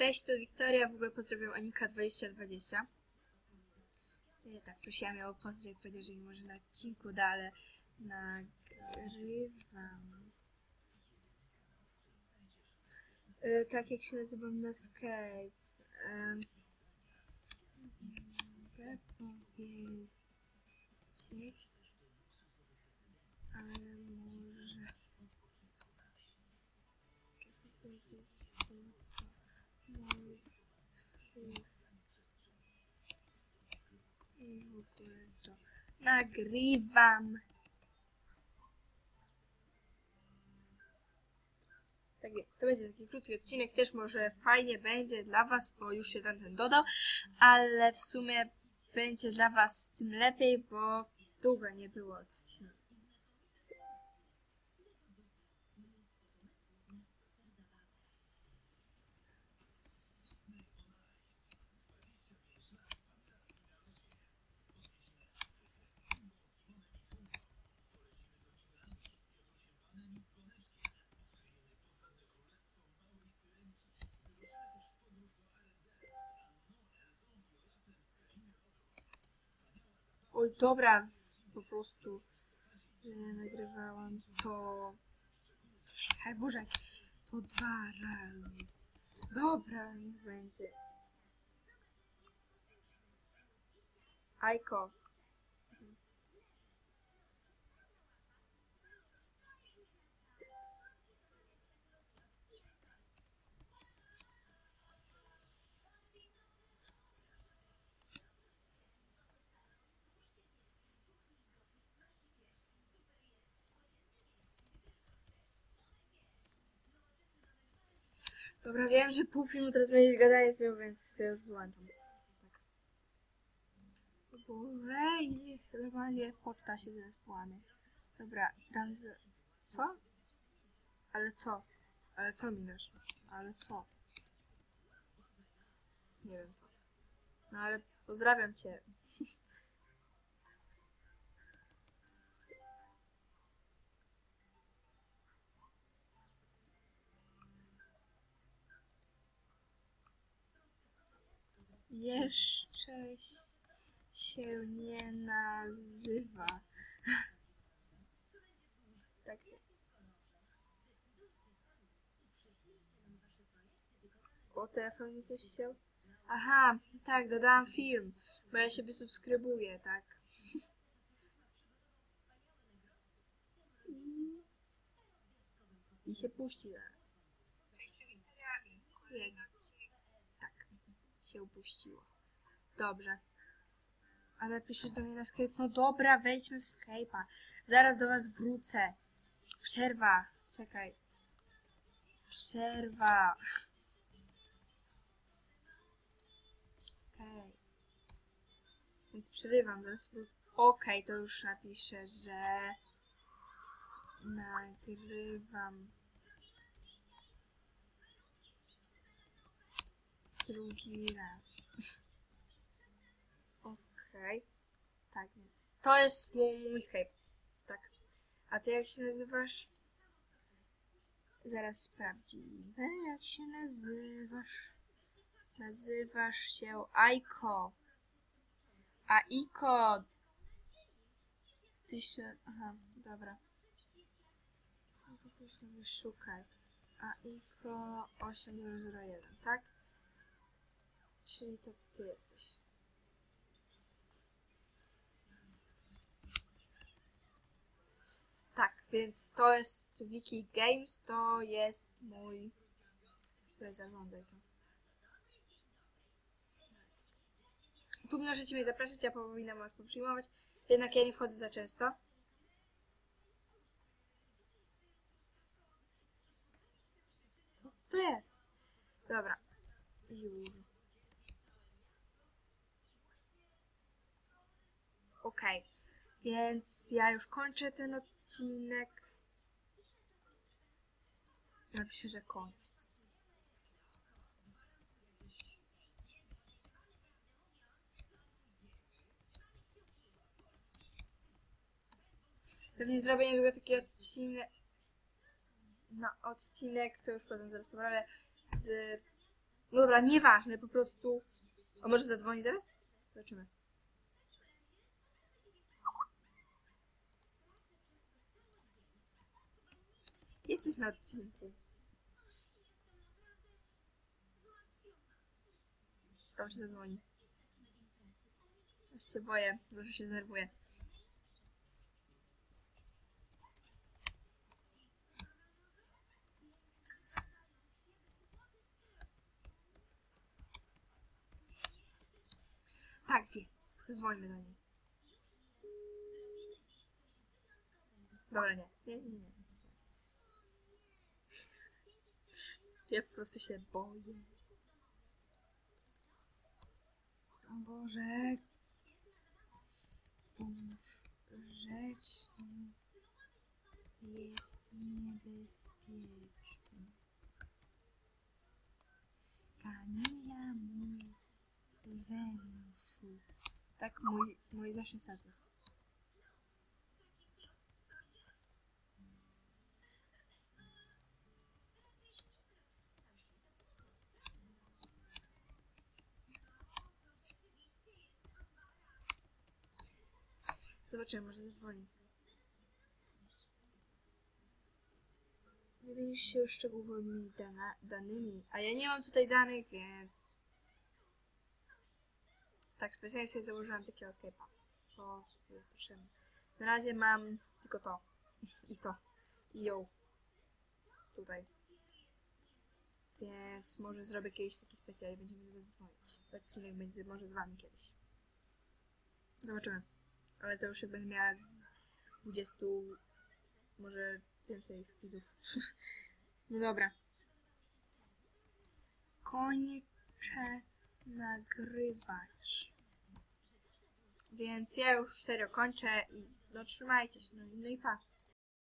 Cześć, tu Wiktoria, w ogóle pozdrawiam Anika2020. Ja tak prosiłam ją o pozdrow, powiedział, że nie może na odcinku da, ale nagrywam. E, tak jak się nazywam na Skype. E, mogę powiedzieć, ale może... Mogę powiedzieć, i nagrywam. Tak jest, to będzie taki krótki odcinek, też może fajnie będzie dla Was, bo już się ten dodał, ale w sumie będzie dla Was tym lepiej, bo długo nie było odcinka. Oj, dobra, po prostu że nagrywałam to... Czekaj, Boże, to dwa razy. Dobra, niech będzie. Ajko. Dobra, wiem, że pół filmu teraz będzie gadanie z nią, więc to już wyłączam. Tak. Boże, i normalnie poczta się zaraz połamie. Dobra, dam z... Co? Ale co? Ale co mi dasz? Ale co? Nie wiem co. No ale pozdrawiam cię. Jeszcze się nie nazywa. tak. O, telefon mi coś się... Aha, tak, dodałam film, bo ja siebie subskrybuję, tak. I się puści zaraz. Jak? Tak, się upuściło. Dobrze. A napiszesz do mnie na Skype, no dobra, wejdźmy w Skype'a. Zaraz do was wrócę. Przerwa. Czekaj. Przerwa. Okej. Więc przerywam, zaraz wrócę. Okej, to już napiszę, że nagrywam drugi raz. Okej. Tak, więc to jest mój, Skype. Tak. A ty jak się nazywasz? Zaraz sprawdzimy, jak się nazywasz. Nazywasz się Aiko. Aiko. Ty się... Aha, dobra. No to sobie szukaj. Aiko 8001, tak? Czyli to ty jesteś. Tak, więc to jest Wiki Games, to jest mój... Zarządzaj to. Tu możecie mnie zapraszać, ja powinnam was poprzyjmować, jednak ja nie wchodzę za często. Co to jest? Dobra. Już. Okej, więc ja już kończę ten odcinek. Napiszę, że koniec. Pewnie zrobię niedługo taki odcinek. No, odcinek, to już potem zaraz poprawię, z No dobra, nieważne, po prostu... A może zadzwoni zaraz? Zobaczymy. Jesteś na odcinku. Ciekawe, czy zadzwoni. Aż się boję, że się znerwuję. Tak więc, zadzwońmy do niej. Dobra, nie. Nie, nie, nie. Ja po prostu się boję. O Boże. Ten rzecz jest niebezpieczna. Kamila mój wężu. Tak mój, mój zawsze status. Zobaczymy, może zadzwoni. Nie mylisz się szczegółowymi dana, danymi, a ja nie mam tutaj danych, więc... Tak, specjalnie sobie założyłam takiego Skype'a, jest potrzebne. Na razie mam tylko to. I to. I ją. Tutaj. Więc może zrobię kiedyś taki specjal i będziemy do dzwonić. Odcinek będzie może z wami kiedyś. Zobaczymy. Ale to już będę miała z 20, może więcej widzów. no dobra. Kończę nagrywać. Więc ja już serio kończę i no trzymajcie się. No, no i pa.